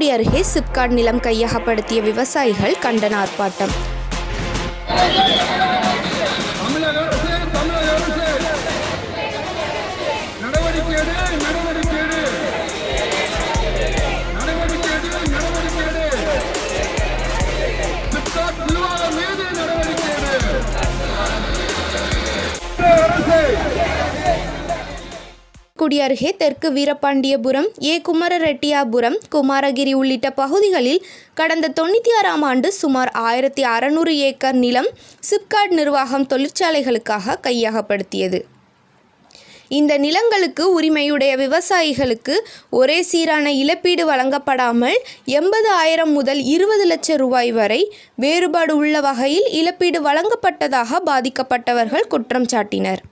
தூத்துக்குடி அருகே சிப்காட் நிலம் கையகப்படுத்திய விவசாயிகள் கண்டன ஆர்ப்பாட்டம். தூத்துக்குடி அருகே தெற்கு வீரபாண்டியபுரம் ஏ. குமரரெட்டியாபுரம் குமாரகிரி உள்ளிட்ட பகுதிகளில் கடந்த தொண்ணூற்றி ஆறாம் ஆண்டு சுமார் ஆயிரத்தி அறநூறு ஏக்கர் நிலம் சிப்காட் நிர்வாகம் தொழிற்சாலைகளுக்காக கையகப்படுத்தியது. இந்த நிலங்களுக்கு உரிமையுடைய விவசாயிகளுக்கு ஒரே சீரான இழப்பீடு வழங்கப்படாமல் எண்பது ஆயிரம் முதல் இருபது லட்சம் ரூபாய் வரை வேறுபாடு உள்ள வகையில் இழப்பீடு வழங்கப்பட்டதாக பாதிக்கப்பட்டவர்கள் குற்றம் சாட்டினர்.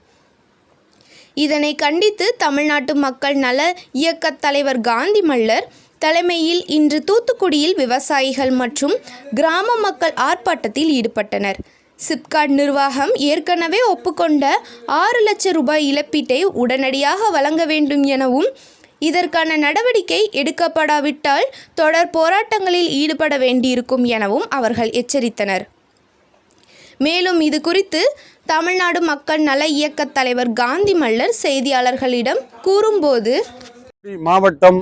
இதனை கண்டித்து தமிழ்நாட்டு மக்கள் நல இயக்கத் தலைவர் காந்தி மல்லர் தலைமையில் இன்று தூத்துக்குடியில் விவசாயிகள் மற்றும் கிராம மக்கள் ஆர்ப்பாட்டத்தில் ஈடுபட்டனர். சிப்காட் நிர்வாகம் ஏற்கனவே ஒப்புக்கொண்ட ஆறு லட்சம் ரூபாய் இழப்பீட்டை உடனடியாக வழங்க வேண்டும் எனவும் இதற்கான நடவடிக்கை எடுக்கப்படாவிட்டால் தொடர் போராட்டங்களில் ஈடுபட வேண்டியிருக்கும் எனவும் அவர்கள் எச்சரித்தனர். மேலும் இது குறித்து தமிழ்நாடு மக்கள் நல இயக்க தலைவர் காந்தி மல்லர் செய்தியாளர்களிடம் கூறும்போது மாவட்டம்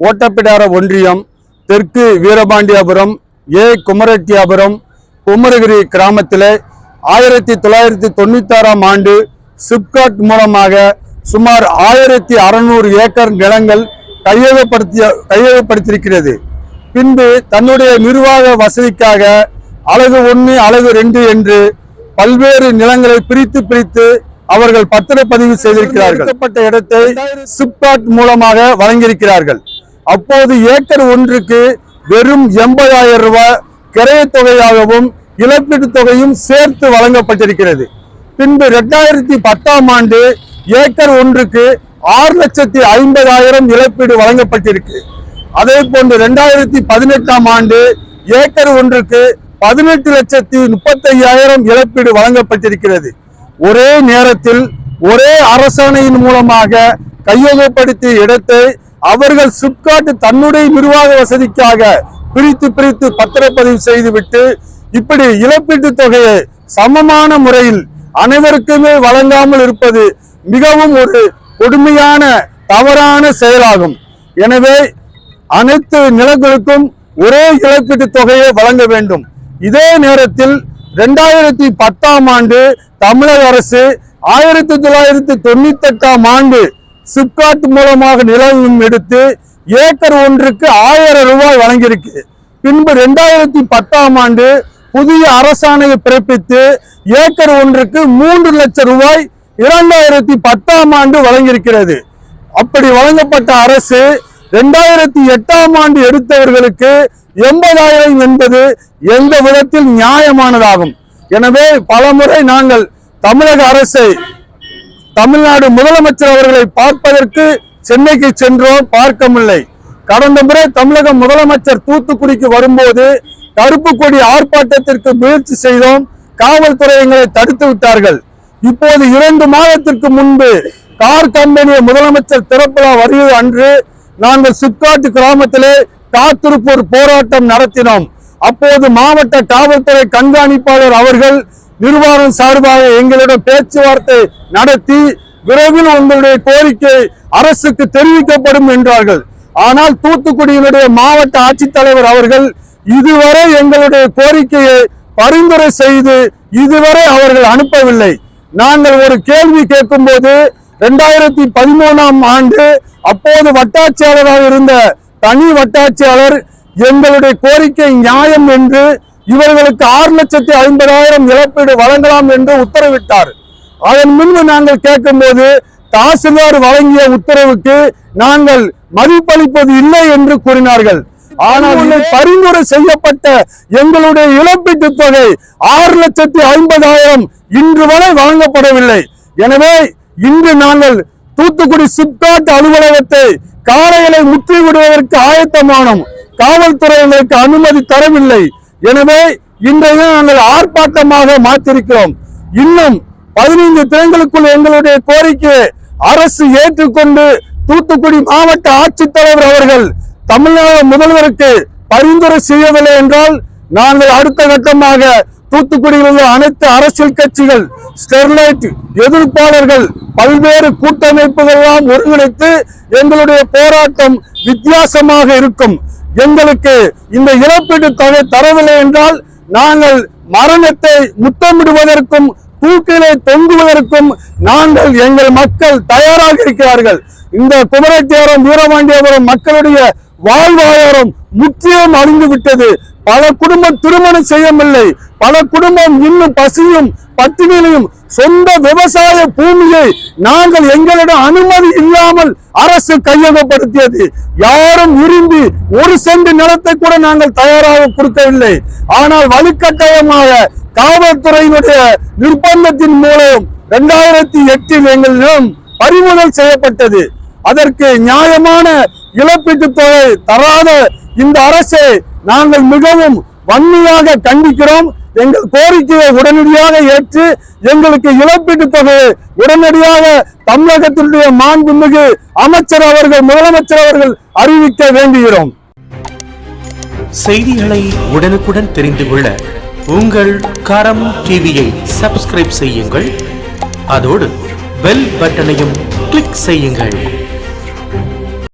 ஓட்டப்பிடார ஒன்றியம் தெற்கு வீரபாண்டியாபுரம் ஏ குமரட்டியாபுரம் குமரகிரி கிராமத்தில் ஆயிரத்தி தொள்ளாயிரத்தி தொண்ணூத்தாறாம் ஆண்டு சிப்காட் மூலமாக சுமார் ஆயிரத்தி அறநூறு ஏக்கர் நிலங்கள் கையகப்படுத்திய கையகப்படுத்தியிருக்கிறது. பின்பு தன்னுடைய நிர்வாக வசதிக்காக அழகு ஒன்று அழகு ரெண்டு என்று பல்வேறு நிலங்களை பிரித்து பிரித்து அவர்கள் பத்திரப்பதிவு செய்திருக்கிறார்கள். இடத்தை சிப்காட் மூலமாக வழங்கியிருக்கிறார்கள். அப்போது ஏக்கர் ஒன்றுக்கு வெறும் எண்பதாயிரம் ரூபாய் கிரையத் தொகையாகவும் இழப்பீட்டுத் தொகையும் சேர்த்து வழங்கப்பட்டிருக்கிறது. பின்பு இரண்டாயிரத்தி பத்தாம் ஆண்டு ஏக்கர் ஒன்றுக்கு ஆறு லட்சத்தி ஐம்பதாயிரம் இழப்பீடு வழங்கப்பட்டிருக்கு. அதே போன்று இரண்டாயிரத்தி பதினெட்டாம் ஆண்டு ஏக்கர் ஒன்றுக்கு பதினெட்டு லட்சத்தி முப்பத்தையாயிரம் இழப்பீடு வழங்கப்பட்டிருக்கிறது. ஒரே நேரத்தில் ஒரே அரசாணையின் மூலமாக கையகப்படுத்திய இடத்தை அவர்கள் சிப்காட் தன்னுடைய நிர்வாக வசதிக்காக பிரித்து பிரித்து பத்திரப்பதிவு செய்துவிட்டு இப்படி இழப்பீட்டுத் தொகையை சமமான முறையில் அனைவருக்குமே வழங்காமல் இருப்பது மிகவும் ஒரு கொடுமையான தவறான செயலாகும். எனவே அனைத்து நிலங்களுக்கும் ஒரே இழப்பீட்டுத் தொகையை வழங்க வேண்டும். இதே நேரத்தில் ரெண்டாயிரத்தி பத்தாம் ஆண்டு தமிழக அரசு ஆயிரத்தி தொள்ளாயிரத்தி தொண்ணூத்தி எட்டாம் ஆண்டு சிப்காட் மூலமாக நிலம் எடுத்து ஏக்கர் ஒன்றுக்கு ஆயிரம் ரூபாய் வழங்கியிருக்கு. பின்பு ரெண்டாயிரத்தி பத்தாம் ஆண்டு புதிய அரசாணையை பிறப்பித்து ஏக்கர் ஒன்றுக்கு மூன்று லட்சம் ரூபாய் இரண்டாயிரத்தி பத்தாம் ஆண்டு வழங்கியிருக்கிறது. அப்படி வழங்கப்பட்ட அரசு இரண்டாயிரத்தி எட்டாம் ஆண்டு எடுத்தவர்களுக்கு எண்பதாயிரம் என்பது எந்த விதத்தில் நியாயமானதாகும். எனவே பலமுறை நாங்கள் தமிழக அரசை தமிழ்நாடு முதலமைச்சர் அவர்களை பார்ப்பதற்கு சென்னைக்கு சென்றோம் பார்க்கவில்லை. கடந்த முறை தமிழக முதலமைச்சர் தூத்துக்குடிக்கு வரும்போது கருப்பு கொடி ஆர்ப்பாட்டத்திற்கு முயற்சி செய்தோம். காவல்துறை எங்களை தடுத்து விட்டார்கள். இப்போது இரண்டு மாதத்திற்கு முன்பு கார் கம்பெனியை முதலமைச்சர் திறப்பதா வருகிறது அன்று நாங்கள் சிப்காட் கிராமத்திலே காத்திருப்போர் போராட்டம் நடத்தினோம். அப்போது மாவட்ட காவல்துறை கண்காணிப்பாளர் அவர்கள் நிர்வாகம் சார்பாக எங்களிடம் பேச்சுவார்த்தை நடத்தி விரைவில் உங்களுடைய கோரிக்கை அரசுக்கு தெரிவிக்கப்படும் என்றார்கள். ஆனால் தூத்துக்குடியினுடைய மாவட்ட ஆட்சித்தலைவர் அவர்கள் இதுவரை எங்களுடைய கோரிக்கையை பரிந்துரை செய்து இதுவரை அவர்கள் அனுப்பவில்லை. நாங்கள் ஒரு கேள்வி கேட்கும் போது இரண்டாயிரத்தி பதிமூணாம் ஆண்டு அப்போது வட்டாட்சியாளராக இருந்த தனி வட்டாட்சியாளர் எங்களுடைய கோரிக்கை நியாயம் என்று இவர்களுக்கு ஆறு லட்சத்தி ஐம்பதாயிரம் இழப்பீடு வழங்கலாம் என்று உத்தரவிட்டார். அதன் முன்பு நாங்கள் கேட்கும்போது தாசில்தார் வழங்கிய உத்தரவுக்கு நாங்கள் மதிப்பளிப்பது இல்லை என்று கூறினார்கள். ஆனால் பரிந்துரை செய்யப்பட்ட எங்களுடைய இழப்பீட்டுத் தொகை ஆறு லட்சத்தி ஐம்பதாயிரம் இன்று வரை வழங்கப்படவில்லை. எனவே இன்று நாங்கள் தூத்துக்குடி சிப்காட் அலுவலகத்தை காலைகளை முற்றிவிடுவதற்கு ஆயத்தமானோம். காவல்துறை எங்களுக்கு அனுமதி தரவில்லை. எனவே இன்றைய நாங்கள் ஆர்ப்பாட்டமாக மாற்றிருக்கிறோம். இன்னும் பதினைந்து தினங்களுக்குள் எங்களுடைய கோரிக்கையை அரசு ஏற்றுக்கொண்டு தூத்துக்குடி மாவட்ட ஆட்சித்தலைவர் அவர்கள் தமிழ்நாடு முதல்வருக்கு பரிந்துரை செய்யவில்லை என்றால் நாங்கள் அடுத்த கட்டமாக தூத்துக்குடியில் உள்ள அனைத்து அரசியல் கட்சிகள் ஸ்டெர்லைட் எதிர்ப்பாளர்கள் பல்வேறு கூட்டமைப்புகளெல்லாம் ஒருங்கிணைத்து எங்களுடைய போராட்டம் வித்தியாசமாக இருக்கும். எங்களுக்கு இந்த இழப்பீட்டு தொகை தரவில்லை என்றால் நாங்கள் மரணத்தை முத்தமிடுவதற்கும் தூக்கிலே தொங்குவதற்கும் நாங்கள் எங்கள் மக்கள் தயாராக இருக்கிறார்கள். இந்த குமரத்தியாரம் வீரமாண்டியபுரம் மக்களுடைய வாழ்வாதாரம் முற்றிலும் அழிந்து விட்டது பல குடும்பம் திருமணம் செய்யவில்லை. பல குடும்பம் இன்னும் பசியும் பட்டினியிலும் சொந்த விவசாய பூமியை நாங்கள் எங்களிடம் அனுமதி இல்லாமல் அரசு கையகப்படுத்தியது. யாரும் விரும்பி ஒரு சென்ட் நிலத்தை கூட நாங்கள் தயாராக கொடுக்கவில்லை. ஆனால் வலுக்கட்டாயமாக காவல்துறையினுடைய நிர்பந்தத்தின் மூலம் இரண்டாயிரத்தி எட்டில் எங்களிடம் பறிமுதல் செய்யப்பட்டது. அதற்கு நியாயமான இழப்பீட்டு தொகை தராத இந்த அரசை நாங்கள் மிகவும் வன்மையாக கண்டிக்கிறோம். எங்கள் கோரிக்கையை உடனடியாக ஏற்று எங்களுக்கு இழப்பீட்டு தொகையை உடனடியாக தமிழகத்தினுடைய மாண்புமிகு அமைச்சர் அவர்கள் முதலமைச்சர் அவர்கள் அறிவிக்க வேண்டுகிறோம். செய்திகளை உடனுக்குடன் தெரிந்து கொள்ள உங்கள் கரம் டிவியை சப்ஸ்கிரைப் செய்யுங்கள். அதோடு பெல் பட்டனையும் கிளிக் செய்யுங்கள்.